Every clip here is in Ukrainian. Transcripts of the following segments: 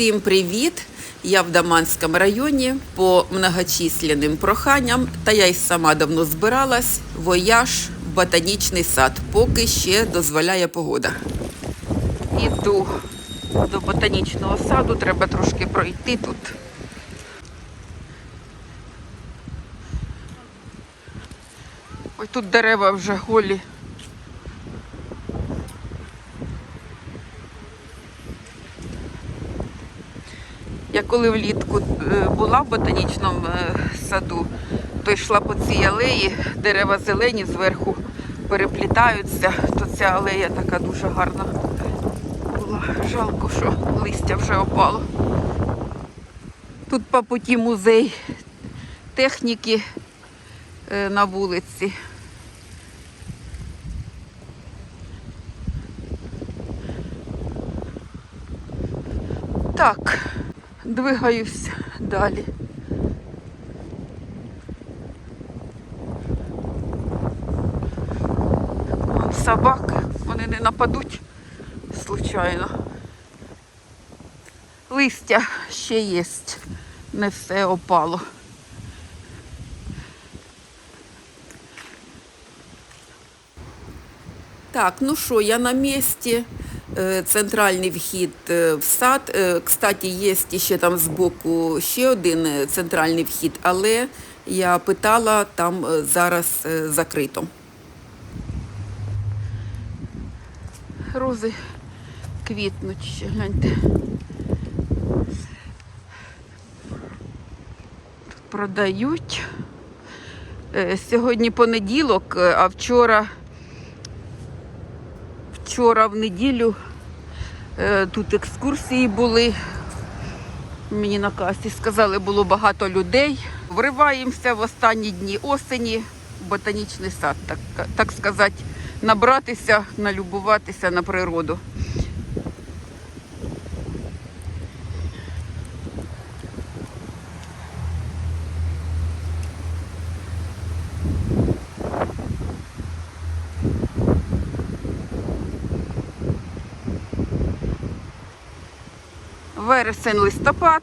Всім привіт! Я в Даманському районі по многочисленним проханням, та я й сама давно збиралась. Вояж в ботанічний сад, поки ще дозволяє погода. Іду до ботанічного саду, треба трошки пройти тут. Ой, тут дерева вже голі. Я коли влітку е, була в ботанічному е, саду, то йшла по цій алеї, дерева зелені зверху переплітаються, то ця алея така дуже гарна була. Жалко, що листя вже опало. Тут по путі музей техніки е, на вулиці. Так, двигаюсь далі. Вон Собаки, вони не нападуть случайно. Листя ще є, не все опало. Так, ну що, я на місці. Е, Центральний вхід е, в сад. Е, Кстати, є ще там збоку ще один центральний вхід, але я питала, там зараз закрито. Рози квітнуть ще, гляньте. Тут продають. Сьогодні понеділок, а вчора Вчора в неділю е, тут екскурсії були. Мені на касі сказали, було багато людей. Вриваємося в останні дні осені ботанічний сад, так, так сказати, набратися, налюбуватися на природу. Вересень, листопад.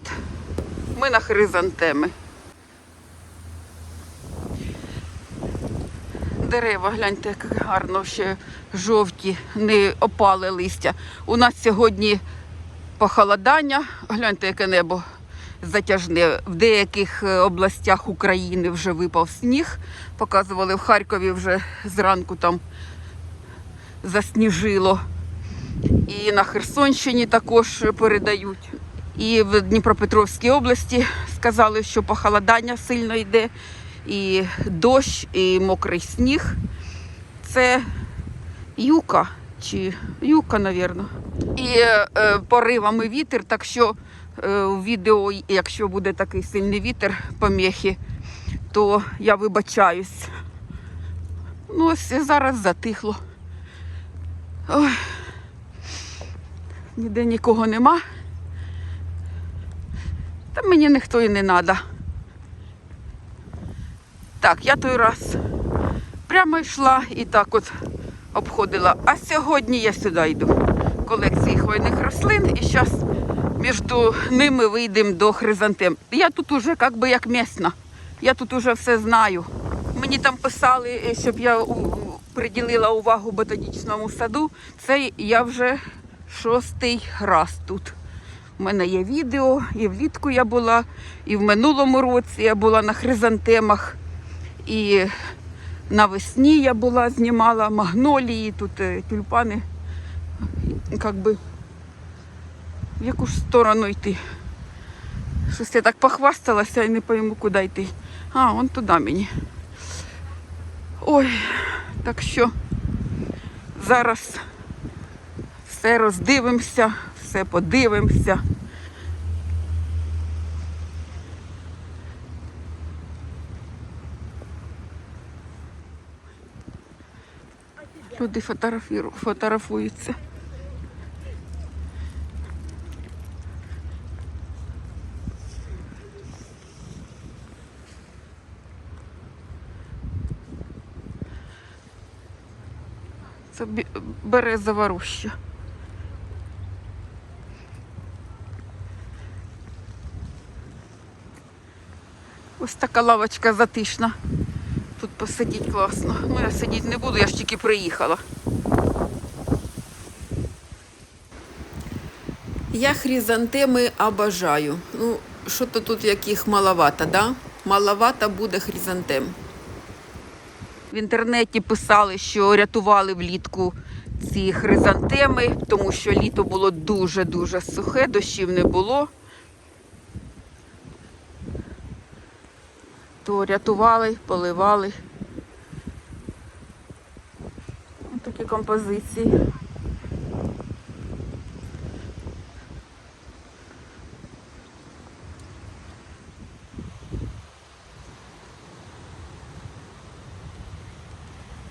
Ми на хризантеми. Дерева, гляньте, як гарно ще жовті, не опали листя. У нас сьогодні похолодання. Гляньте, яке небо затяжне. В деяких е, областях України вже випав сніг. Показували в Харкові вже зранку там засніжило. І на Херсонщині також передають. І в Дніпропетровській області сказали, що похолодання сильно йде, і дощ, і мокрий сніг. Це юка чи юка, мабуть. І е, поривами вітер, так що е, у відео, якщо буде такий сильний вітер, поміхи, то я вибачаюсь. Ну, ось зараз затихло. Ой. Ніде нікого нема. Та мені ніхто і не треба. Так, я той раз прямо йшла і так от обходила. А сьогодні я сюди йду. Колекції хвойних рослин і зараз між ними вийдемо до хризантем. Я тут уже як би як місна. Я тут уже все знаю. Мені там писали, щоб я приділила увагу ботанічному саду. Це я вже шостий раз тут. У мене є відео, і влітку я була, і в минулому році я була на хризантемах, і навесні я була, знімала магнолії, тут е, тюльпани. Як би, в яку ж сторону йти? Щось я так похвасталася і не пойму, куди йти. А, вон туди мені. Ой, так що зараз все роздивимося, все подивимося. Люди фотографіру- фотографуються. Це березова роща. Ось така лавочка затишна. Тут посидіть класно. Ну я сидіти не буду, я ж тільки приїхала. Я хризантеми обожаю. Ну, що то тут яких маловато, да? Маловато буде хризантем. В інтернеті писали, що рятували влітку ці хризантеми, тому що літо було дуже-дуже сухе, дощів не було. То рятували, поливали. Ось такі композиції.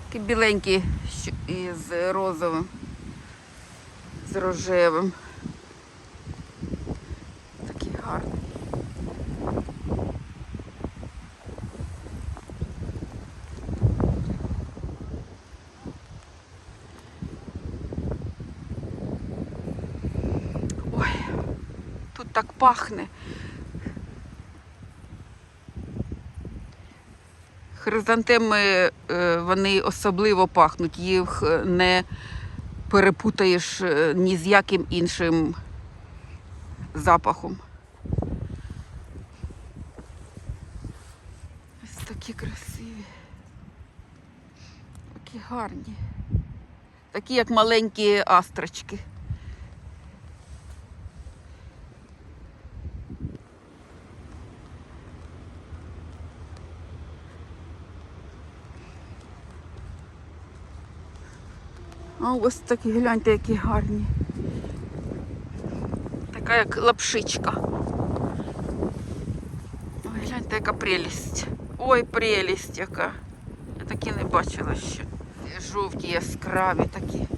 Такі біленькі із розовим, з рожевим. Такі гарні. Ой, тут так пахне. Хризантеми е, вони особливо пахнуть, їх е, не перепутаєш е, ні з яким іншим запахом. Ось такі красиві. Такі гарні. Такі, як маленькі астрочки. А ось такі, гляньте, які гарні. Така як лапшичка. Ой, гляньте, яка прелість. Ой, прелість яка. Я такі не бачила ще. Жовті, яскраві такі.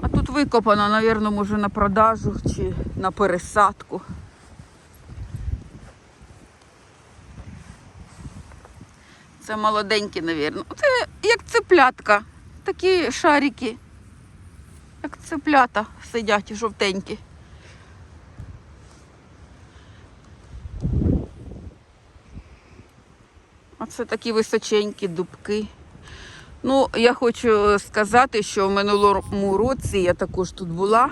А тут викопано, мабуть, може на продажу чи на пересадку. Це молоденькі, мабуть. Це як цеплятка. Такі шарики. Як цеплята сидять жовтенькі. А це такі височенькі дубки. Ну, я хочу сказати, що в минулому році я також тут була,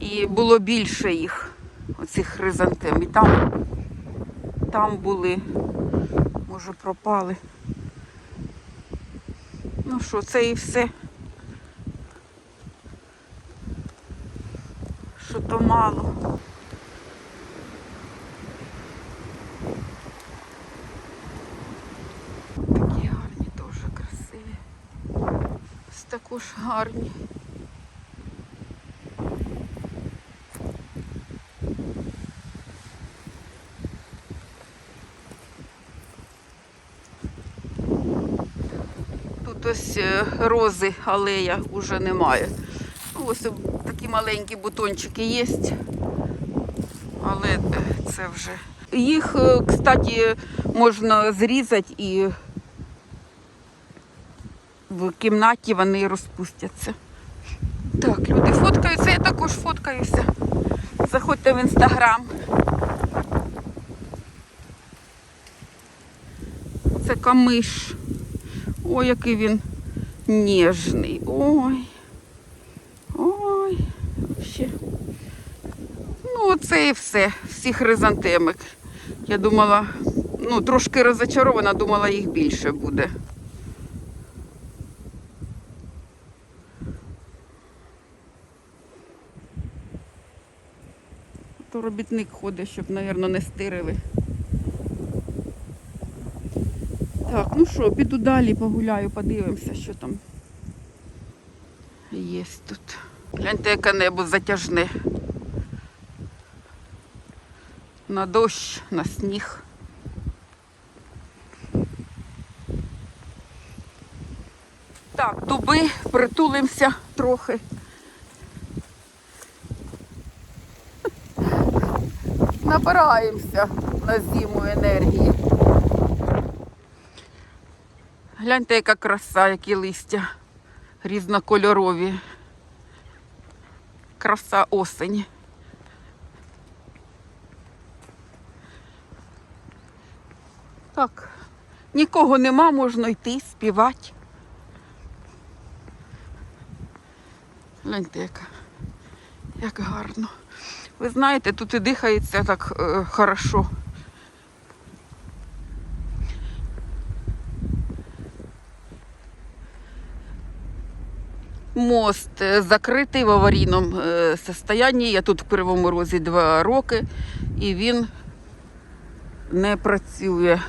і було більше їх, оцих хризантем. І там, там були може пропали. Ну що, це і все. Що то мало. Такі гарні, дуже красиві. Ось також гарні. Тут ось е, рози, алея вже немає. Ну, Ось такі маленькі бутончики є. Але це вже. Їх, е, кстати, можна зрізати і в кімнаті вони розпустяться. Так, люди фоткаються, я також фоткаюся. Заходьте в інстаграм. Це камиш. Ой, який він ніжний. Ой. Ой. Ще. Ну, оце і все. Всі хризантеми. Я думала, ну, трошки розочарована, думала, їх більше буде. То робітник ходить, щоб, мабуть, не стирили. Так, ну що, піду далі погуляю, подивимося, що там є тут. Гляньте, яке небо затяжне. На дощ, на сніг. Так, дуби, притулимося трохи. Набираємося на зиму енергії. Гляньте, яка краса, які листя різнокольорові. Краса осені. Так, нікого нема, можна йти, співати. Гляньте, як, як гарно. Ви знаєте, тут і дихається так е, хорошо. Мост е, закритий в аварійному е, состоянні. Я тут в Кривому Розі два роки, і він не працює.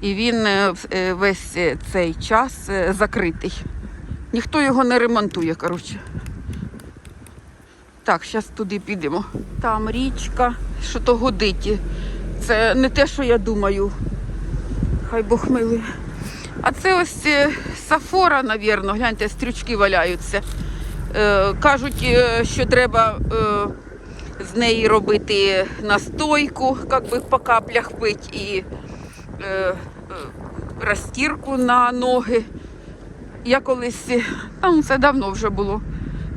І він е, весь цей час закритий. Ніхто його не ремонтує, коротше. Так, зараз туди підемо. Там річка, що то годить. Це не те, що я думаю. Хай Бог милує. А це ось сафора, навірно, гляньте, стрючки валяються. Е, кажуть, е, що треба е, з неї робити настойку, як би по каплях пити і е, е, розтірку на ноги. Я колись, е, там це давно вже було,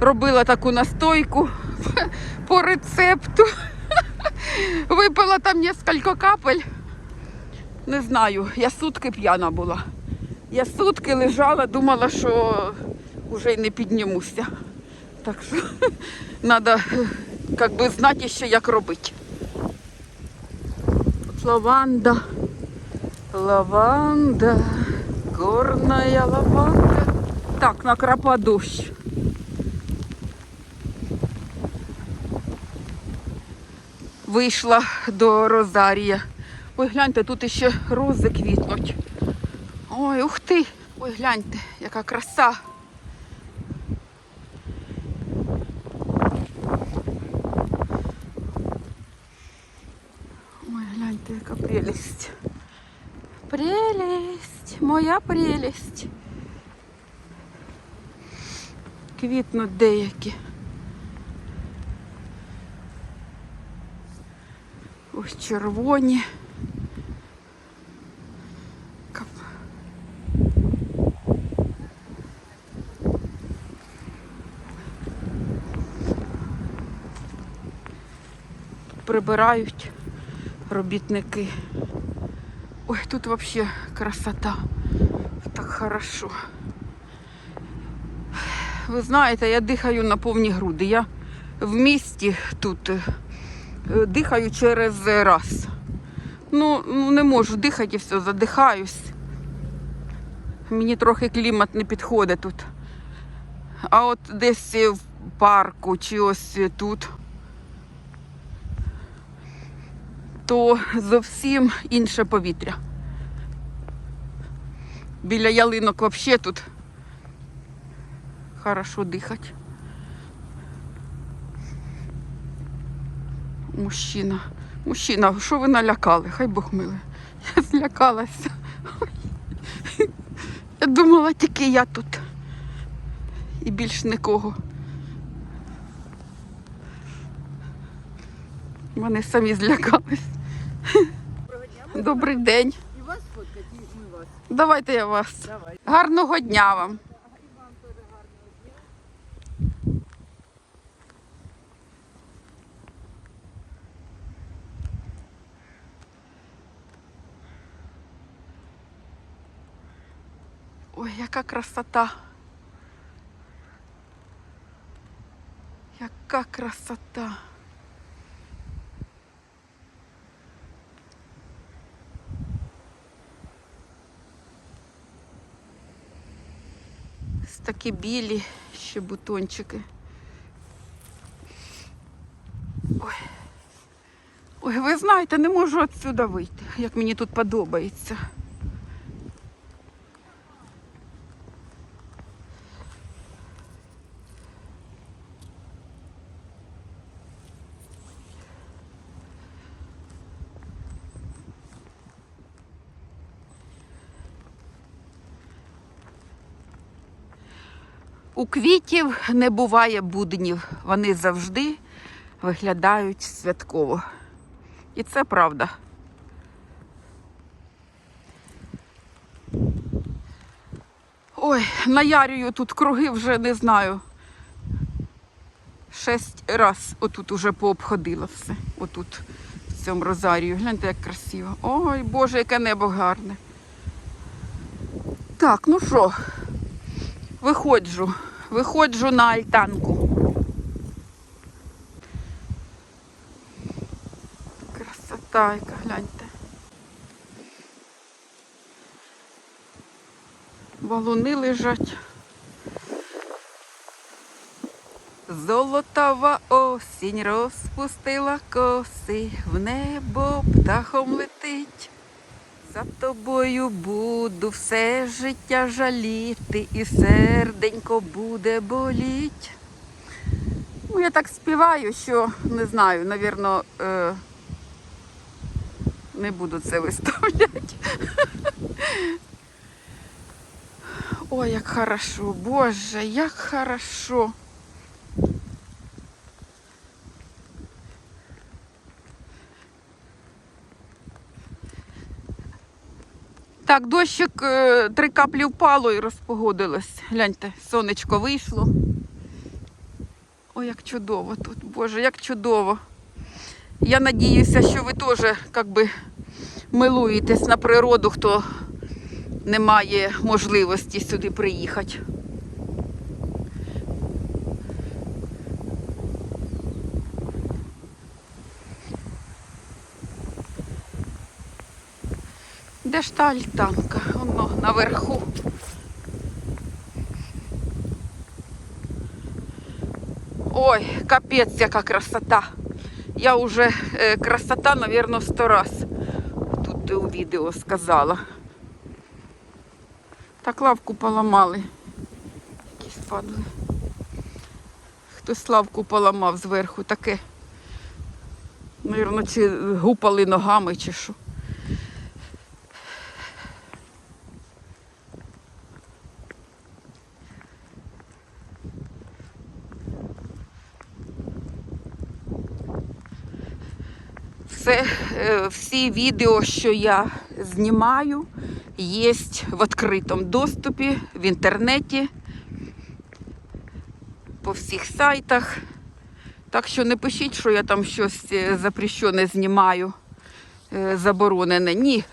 робила таку настойку по рецепту. Випила там кілька капель. Не знаю, я сутки п'яна була. Я сутки лежала, думала, що вже й не піднімуся. Так що треба як би, знати ще, як робити. Тут лаванда. Лаванда. Горная лаванда. Так, накрапа дощ. Вийшла до Розарія. Ой, гляньте, тут іще рози квітнуть. Ой, ух ти! Ой, гляньте, яка краса. Ой, гляньте, яка прелість. Прелість, моя прелість. Квітнуть деякі. Ось червоні. Прибирають робітники. Ой, тут взагалі красота. Так хорошо. Ви знаєте, я дихаю на повні груди. Я в місті тут е, дихаю через раз. Ну, ну не можу дихати і все, задихаюсь. Мені трохи клімат не підходить тут. А от десь в парку чи ось тут, то зовсім інше повітря. Біля ялинок взагалі тут хорошо дихати. Мужчина. Мужчина, що ви налякали? Хай Бог милий. Я злякалася. Я думала, тільки я тут. І більш нікого. Вони самі злякались. Добрий день. І вас фоткать, і ми вас. Давайте я вас. Давай. Гарного дня вам. Ой, яка красота. Яка красота. Ось такі білі ще бутончики. Ой. Ой, ви знаєте, не можу відсюди вийти, як мені тут подобається. У квітів не буває буднів, вони завжди виглядають святково. І це правда. Ой, наярюю тут круги вже не знаю. Шесть раз отут уже пообходила все. Отут, в цьому розарію. Гляньте, як красиво. Ой, Боже, яке небо гарне. Так, ну що, виходжу, виходжу на альтанку. Красота, яка гляньте. Валуни лежать. Золотава осінь розпустила коси, в небо птахом летить. За тобою буду все життя жаліти, і серденько буде боліть. Ну, я так співаю, що не знаю, навірно, е, не буду це виставляти. Ой, як хорошо, Боже, як хорошо. Так, дощик е, три каплі впало і розпогодилось. Гляньте, сонечко вийшло. Ой, як чудово тут, Боже, як чудово. Я надіюся, що ви теж как би, милуєтесь на природу, хто не має можливості сюди приїхати. Де ж та альтанка? Воно наверху. Ой, капець, яка красота. Я вже е, красота, мабуть, сто раз тут у відео сказала. Так лавку поламали. Якісь падли. Хтось лавку поламав зверху таке. Навірно, чи гупали ногами, чи що. Все, е, всі відео, що я знімаю, є в відкритому доступі в інтернеті, по всіх сайтах. Так що не пишіть, що я там щось е, запрещене знімаю, е, заборонене. Ні.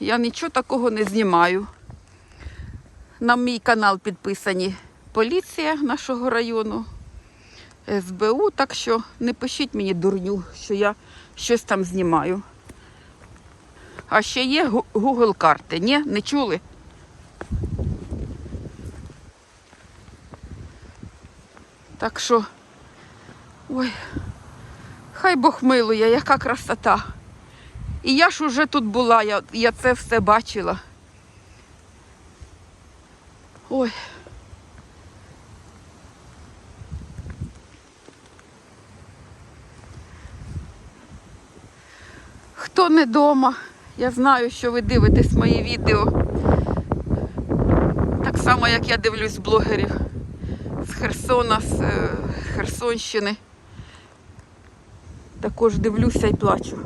Я нічого такого не знімаю. На мій канал підписані поліція нашого району. СБУ, так що не пишіть мені дурню, що я щось там знімаю. А ще є Google карти. Ні, не чули? Так що, ой, хай Бог милує, яка красота. І я ж уже тут була, я, я це все бачила. Ой. Хто не вдома, я знаю, що ви дивитесь мої відео. Так само, як я дивлюсь блогерів з Херсона, з е, Херсонщини. Також дивлюся і плачу.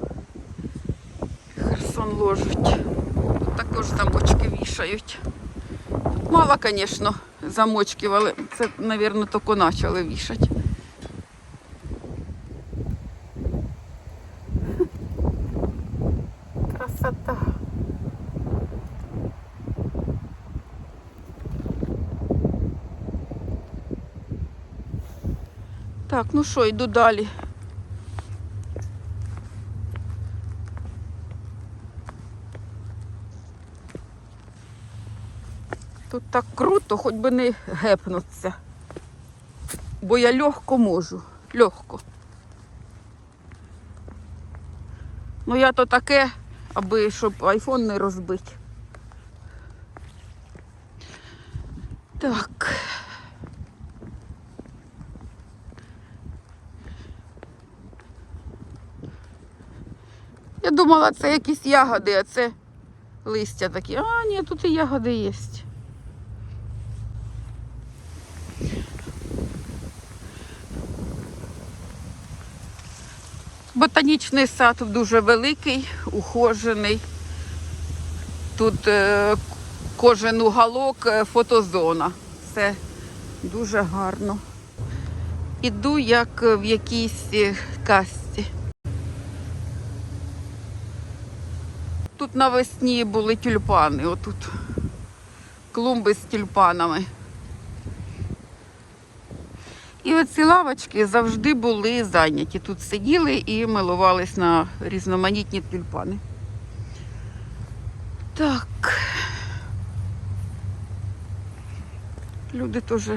Херсон ложуть. Тут також замочки вішають. Тут мало, звісно, замочків, але це, мабуть, тільки почали вішати. Так, ну що, йду далі. Тут так круто, хоч би не гепнуться. Бо я легко можу. Легко. Ну я то таке, аби щоб айфон не розбити. Так. Думала, це якісь ягоди, а це листя такі. А, ні, тут і ягоди є. Ботанічний сад дуже великий, ухожений. Тут е, кожен уголок е, фотозона. Все дуже гарно. Іду як в якійсь е, касті. Тут навесні були тюльпани, отут клумби з тюльпанами. І оці лавочки завжди були зайняті. Тут сиділи і милувались на різноманітні тюльпани. Так. Люди теж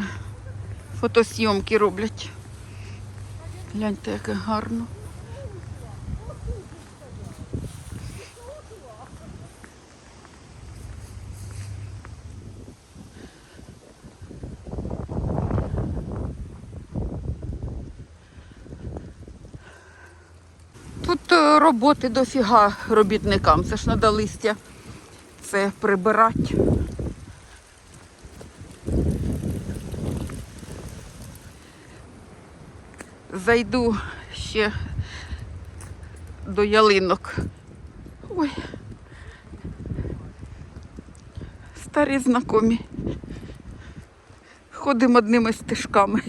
фотосйомки роблять. Гляньте, яке гарно. Тут е, роботи дофіга робітникам. Це ж треба листя це прибирати. Зайду ще до ялинок. Ой. Старі знакомі. Ходимо одними стежками.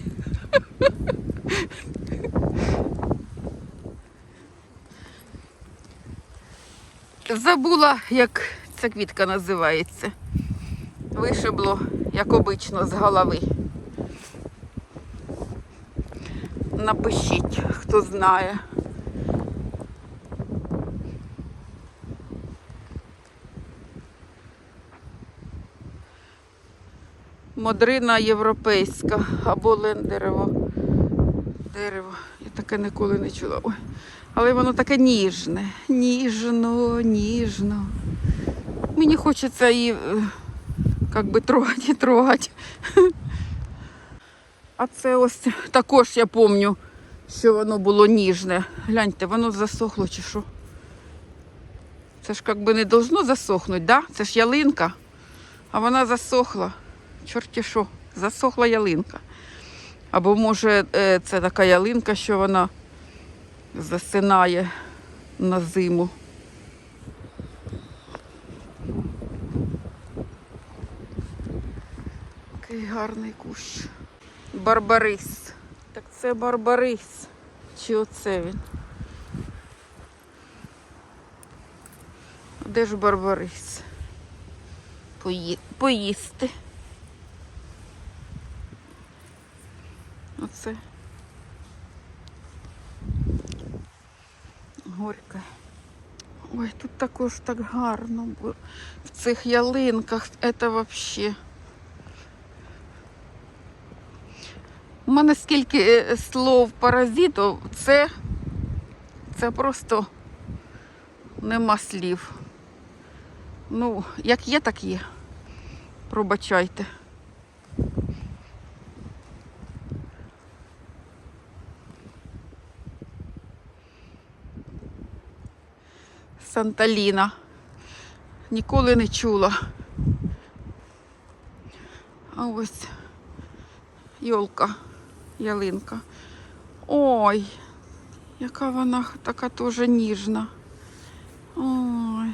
Забула, як ця квітка називається. Вишибло, як обично, з голови. Напишіть, хто знає. Модрина європейська або лендерево. Дерево. Я таке ніколи не чула. Ой. Але воно таке ніжне. Ніжно, ніжно. Мені хочеться її е, як би трогати трогати. А це ось також я пам'ятаю, що воно було ніжне. Гляньте, воно засохло чи що. Це ж як би не должно засохнути, да? Це ж ялинка, а вона засохла. Чорті що, засохла ялинка. Або може е, це така ялинка, що вона засинає на зиму. Який гарний кущ. Барбарис. Так це барбарис. Чи оце він? Де ж барбарис? Пої... Поїсти. Оце. Горьке. Ой, тут також так гарно було. В цих ялинках це взагалі. У мене скільки е, слов паразитів, це, це просто нема слів. Ну, як є, так є. Пробачайте. Санталіна. Ніколи не чула. А ось йолка, ялинка. Ой, яка вона така теж ніжна. Ой.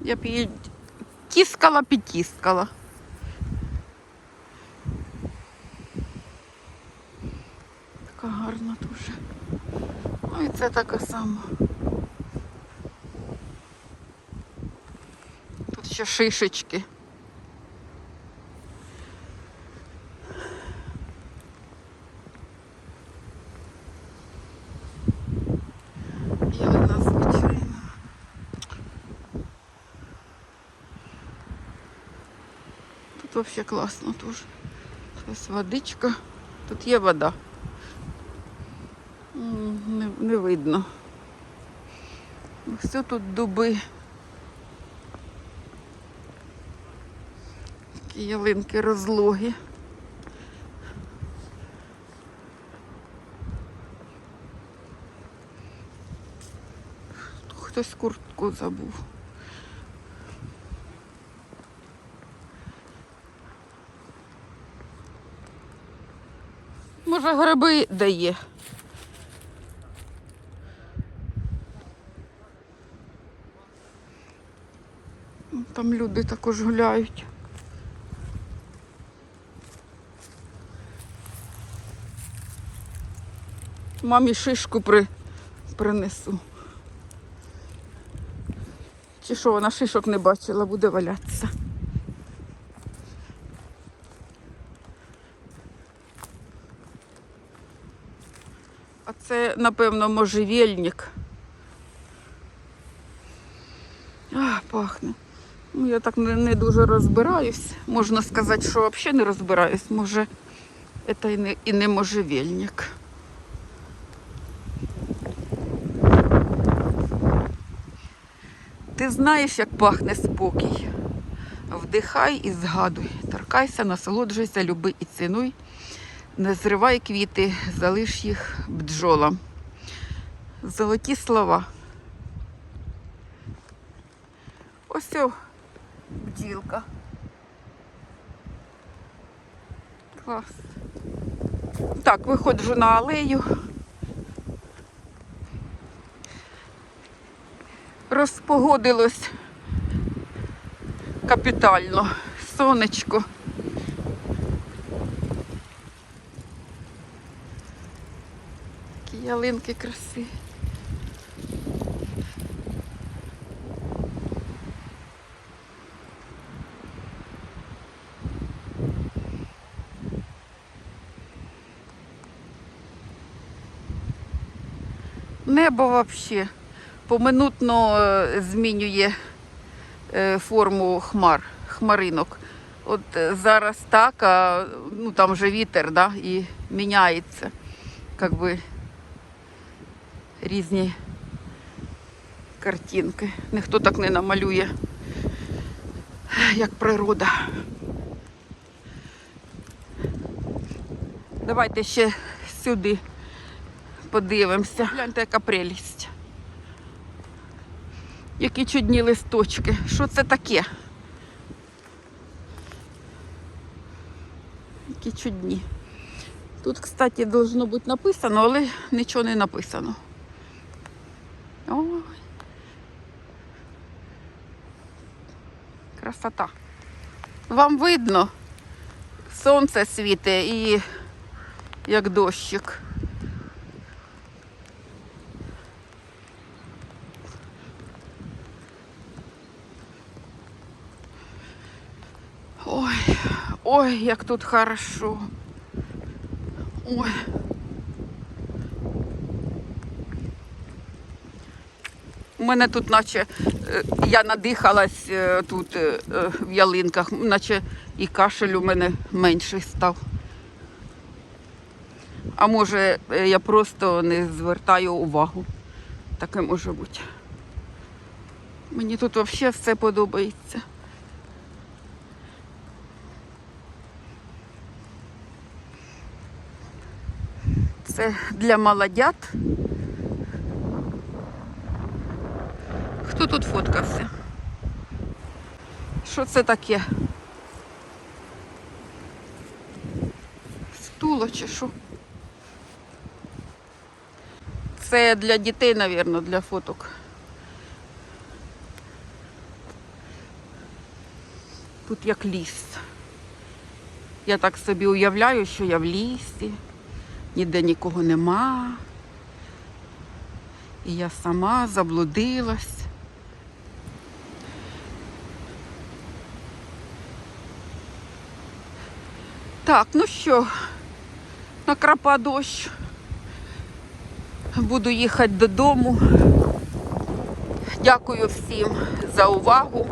Я б її тіскала, підтіскала. Така гарна дуже. Ой, це така сама. Тут ще шишечки. Тут вообще класно тоже. Ось водичка. Тут є вода. Не, видно. Все тут дуби. Такі ялинки розлогі. Хтось куртку забув. Може, гриби дає. Там люди також гуляють. Мамі шишку при... принесу. Чи що вона шишок не бачила, буде валятися. А це, напевно, можжевельник. А, пахне. Ну, я так не, дуже розбираюсь. Можна сказати, що взагалі не розбираюсь. Може, це і не, і не можжевельник. Ти знаєш, як пахне спокій. Вдихай і згадуй. Торкайся, насолоджуйся, люби і цінуй. Не зривай квіти, залиш їх бджолам. Золоті слова. Ось бджілка. Клас. Так, виходжу на алею. Розпогодилось капітально. Сонечко. Які ялинки красиві. Небо взагалі поминутно е, змінює е, форму хмар, хмаринок. От е, зараз так, а ну там вже вітер, да, і міняється. Как би різні картинки. Ніхто так не намалює, як природа. Давайте ще сюди подивимося. Гляньте, яка прелість. Які чудні листочки. Що це таке? Які чудні. Тут, кстати, должно бути написано, але нічого не написано. Ой. Красота. Вам видно? Сонце світе і як дощик. Ой, як тут хорошо. Ой. У мене тут, наче е, я надихалась е, тут е, в ялинках, наче і кашель у мене менший став. А може, я просто не звертаю увагу. Таке може бути. Мені тут взагалі все подобається. Це для молодят. Хто тут фоткався? Що це таке? Стуло чи що? Це для дітей, мабуть, для фоток. Тут як ліс. Я так собі уявляю, що я в лісі ніде нікого нема. І я сама заблудилась. Так, ну що, накрапа дощ. Буду їхати додому. Дякую всім за увагу,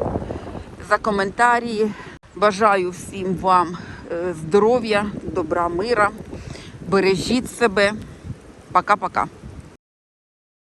за коментарі. Бажаю всім вам е, здоров'я, добра, мира. Бережіть себе. Пока-пока.